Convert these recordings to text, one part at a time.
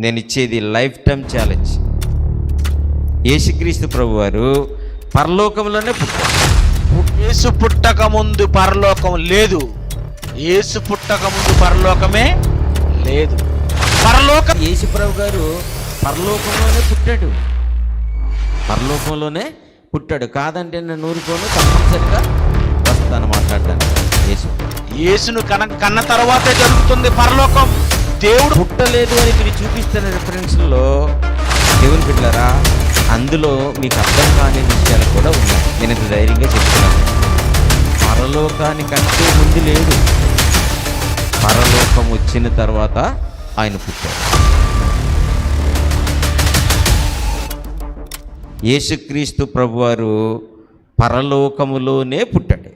నేను ఇచ్చేది life time challenge. యేసుక్రీస్తు ప్రభు వారు పరలోకంలోనే పుట్టారు. యేసు పుట్టక ముందు పరలోకం లేదు. యేసు పుట్టక ముందు పరలోకమే లేదు. పరలోకం యేసు ప్రభు గారు పరలోకంలోనే పుట్టాడు. పరలోకంలోనే పుట్టాడు. కాదంటే నేను ఊరుకోను తప్పనిసరిగా వస్తాను మాట్లాడడానికి యేసు. యేసును కన కన్న తర్వాతే జరుగుతుంది పరలోకం. దేవుడు పుట్టలేదు అని మీరు చూపిస్తున్న రిఫరెన్స్లో దేవుని బిడ్డారా అందులో మీకు అర్థం కాని విషయాలు కూడా ఉన్నాయి. నేను ఇంత ధైర్యంగా చెప్తున్నాను. పరలోకానికంటే ముందు లేదు పరలోకం వచ్చిన తర్వాత ఆయన పుట్టాడు. యేసుక్రీస్తు ప్రభువారు పరలోకములోనే పుట్టాడు.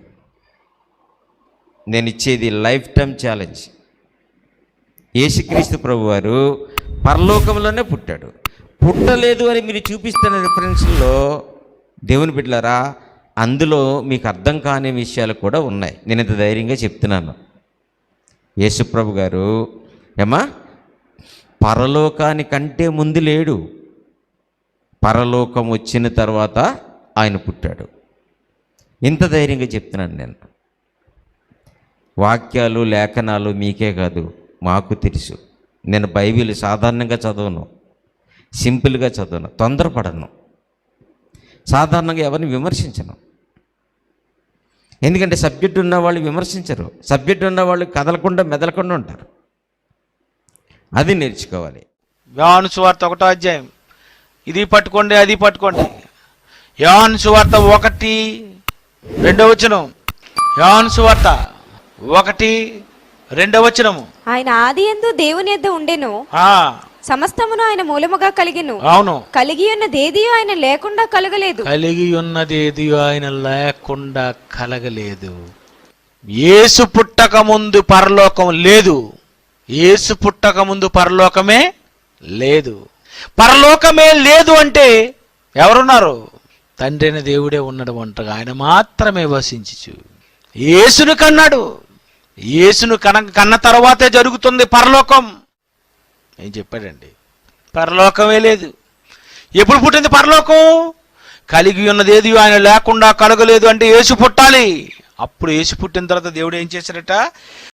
నేను ఇచ్చేది లైఫ్ టైం ఛాలెంజ్ యేసుక్రీస్తు ప్రభువారు పరలోకంలోనే పుట్టాడు. పుట్టలేదు అని మీరు చూపిస్తున్న రిఫరెన్స్లో దేవుని బిడ్డలారా అందులో మీకు అర్థం కాని విషయాలు కూడా ఉన్నాయి. నేను ఇంత ధైర్యంగా చెప్తున్నాను. యేసుప్రభు గారు ఏమా పరలోకానికంటే ముందు లేడు. పరలోకం వచ్చిన తర్వాత ఆయన పుట్టాడు. ఇంత ధైర్యంగా చెప్తున్నాను నేను. వాక్యాలు లేఖనాలు మీకే కాదు. మాకు తెలుసు. నేను బైబిల్ సాధారణంగా చదవను. సింపుల్గా చదవను. తొందరపడను. సాధారణంగా ఎవరిని విమర్శించను. ఎందుకంటే సబ్జెక్ట్ ఉన్న వాళ్ళు విమర్శించరు. సబ్జెక్ట్ ఉన్న వాళ్ళు కదలకుండా మెదలకుండా ఉంటారు. అది నేర్చుకోవాలి. యోహాను సువార్త ఒకటో అధ్యాయం. ఇది పట్టుకోండి అది పట్టుకోండి. యోహాను సువార్త ఒకటి రెండవ వచనం. యోహాను సువార్త ఒకటి రెండవ వచనము. ఆయన ఆది ఎందు దేవుని యొద్ద ఉండెను. ఆ, సమస్తమును ఆయన మూలముగా కలిగెను. అవును. కలిగి ఉన్నదేదియో ఆయన లేకుండా కలగలేదు. కలిగి ఉన్నదేది ఆయన లేకుండా కలగలేదు. యేసు పుట్టక ముందు పరలోకం లేదు. యేసు పుట్టక ముందు పరలోకమే లేదు. పరలోకమే లేదు అంటే ఎవరున్నారు? తండ్రి అయిన దేవుడే ఉన్నాడు ఒంటరిగా ఆయన మాత్రమే వసించు యేసును కన్నాడు. యేసును కన కన్న తర్వాతే జరుగుతుంది పరలోకం. ఏం చెప్పాడండి? పరలోకమే లేదు. ఎప్పుడు పుట్టింది పరలోకం? కలిగి ఉన్నది ఆయన లేకుండా కలగలేదు అంటే యేసు పుట్టాలి. అప్పుడు యేసు పుట్టిన తర్వాత దేవుడు ఏం చేశాడట